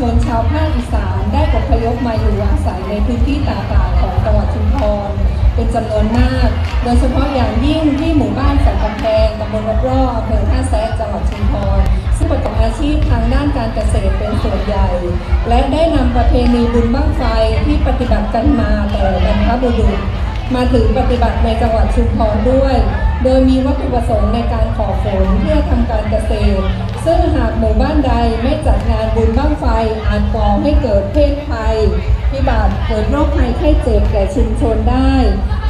ชนชาวภาคอีสานได้อพยพมาอยู่อาศัยในพื้นที่ต่างๆของจังหวัดชุมพรเป็นจำนวนมาก โดยเฉพาะอย่างยิ่งที่หมู่บ้านสันกำแพงตำบลวัดร่ออำเภอท่าแซะจังหวัดชุมพรซึ่งประกอบอาชีพทางด้านการเกษตรเป็นส่วนใหญ่ และได้นำประเพณีบุญบั้งไฟที่ปฏิบัติกันมาแต่บรรพบุรุษมาถึงปฏิบัติในจังหวัดชุมพรด้วย โดยมีวัตถุประสงค์ในการขอฝนเพื่อทำการเกษตร ซึ่งหากหมู่บ้านใดไม่จัดงานบุญบ้างไฟอาจก่อให้เกิดเพศภัยพิบัติเกิดโรคภัยไข้เจ็บแก่ชุมชนได้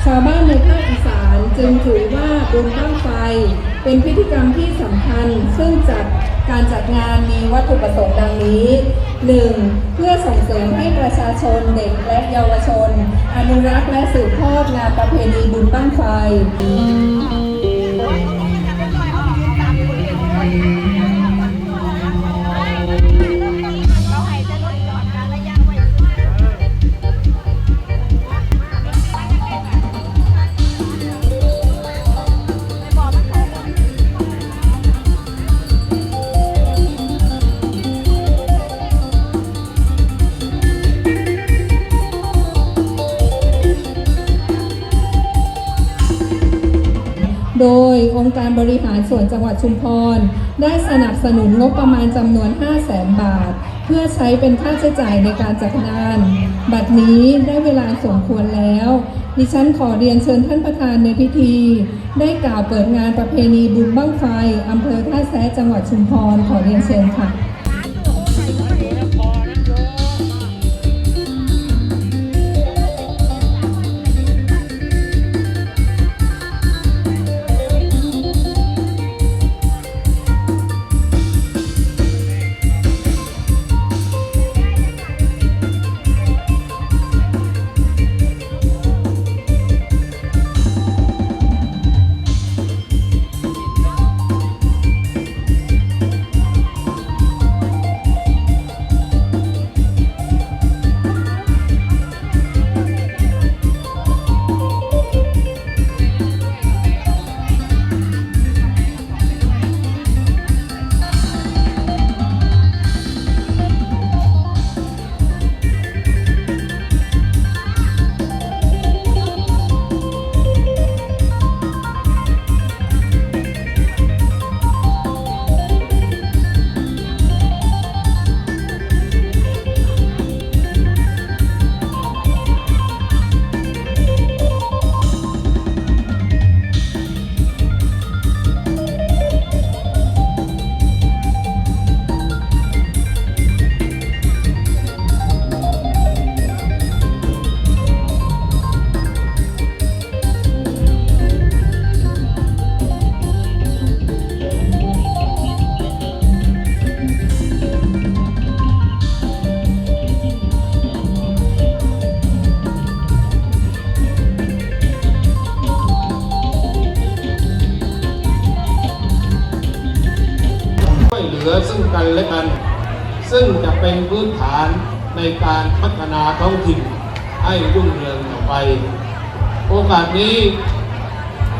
ชาวบ้านในภาคอีสานจึงถือว่าบุญบ้างไฟ เป็นพิธีกรรมที่สำคัญ ซึ่งจัดการจัดงานมีวัตถุประสงค์ดังนี้ 1. เพื่อส่งเสริมให้ประชาชนเด็กและเยาวชน อนุรักษ์และสืบทอดงานประเพณีบุญบ้างไฟ องค์การบริหารส่วนจังหวัดชุมพร ได้สนับสนุนงบประมาณจำนวน 5 0 0แสนบาท เพื่อใช้เป็นค่าใช้จ่ายในการจัดงาน บัดนี้ได้เวลาสมควรแล้ว ดิฉันขอเรียนเชิญท่านประธานในพิธี ได้กล่าวเปิดงานประเพณีบุญบั้งไฟอำเภอท่าแซะจังหวัดชุมพรขอเรียนเชิญค่ะ เหลือซึ่งกันและกัน ซึ่งจะเป็นพื้นฐานในการพัฒนาท้องถิ่นให้รุ่งเรืองต่อไป โอกาสนี้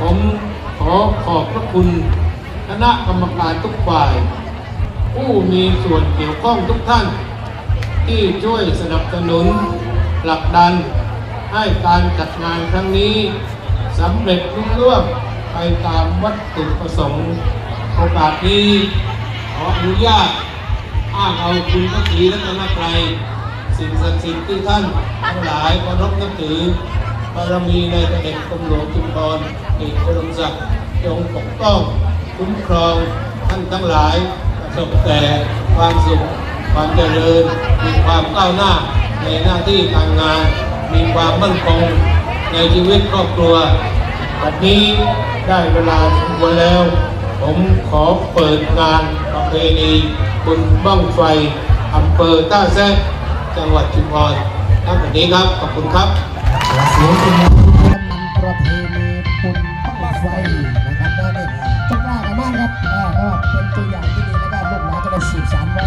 ผมขอขอบพระคุณคณะกรรมการทุกฝ่าย ผู้มีส่วนเกี่ยวข้องทุกท่าน ที่ช่วยสนับสนุนผลักดัน ให้การจัดงานครั้งนี้สำเร็จรุ่ร่วงไปตามวัตถุประสงค์โอกาสนี้ ออนุญาตอ้างเอาคุณพระศรีรัตนตรัยสิ่งศักดิ์สิทธิ์ที่ท่านทั้งหลายเคารพนับถือบารมีในพระเด็จกรมหลวงจุฬาเอกอุดมศักดิ์จงปกป้องคุ้มครองท่านทั้งหลายประสบแต่ความสุขความเจริญมีความก้าวหน้าในหน้าที่การงาน มีความมั่นคงในชีวิตครอบครัววันนี้ได้เวลาสมควรแล้ว ผมขอเปิดงานปร เพณีบุญบ้องไฟอำเภอท่าแซะจังหวัดชุมพรณวันนี้ครับ ขอบคุณครับเสียงเป็นนำประเพณีบุญบั้งไฟนะครับนั่นเองจะกล้ากันมากครับอ่าก็เป็นตัวอย่างที่ดีแล้วก็ลูกหลานจะได้สืบสานไว้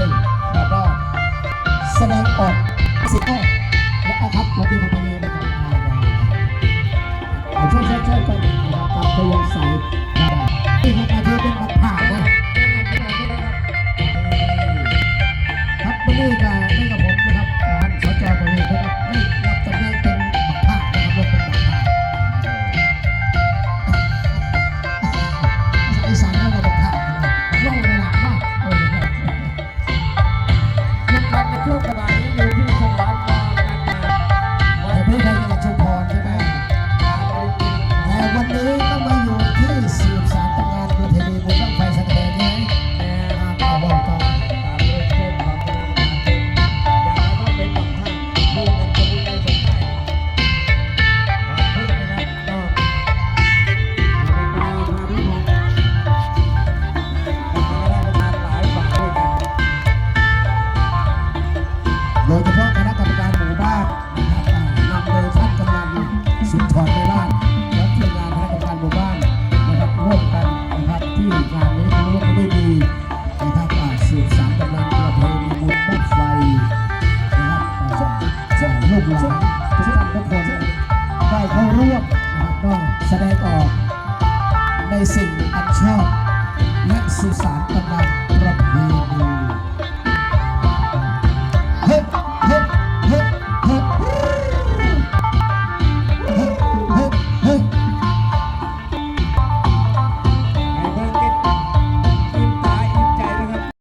esse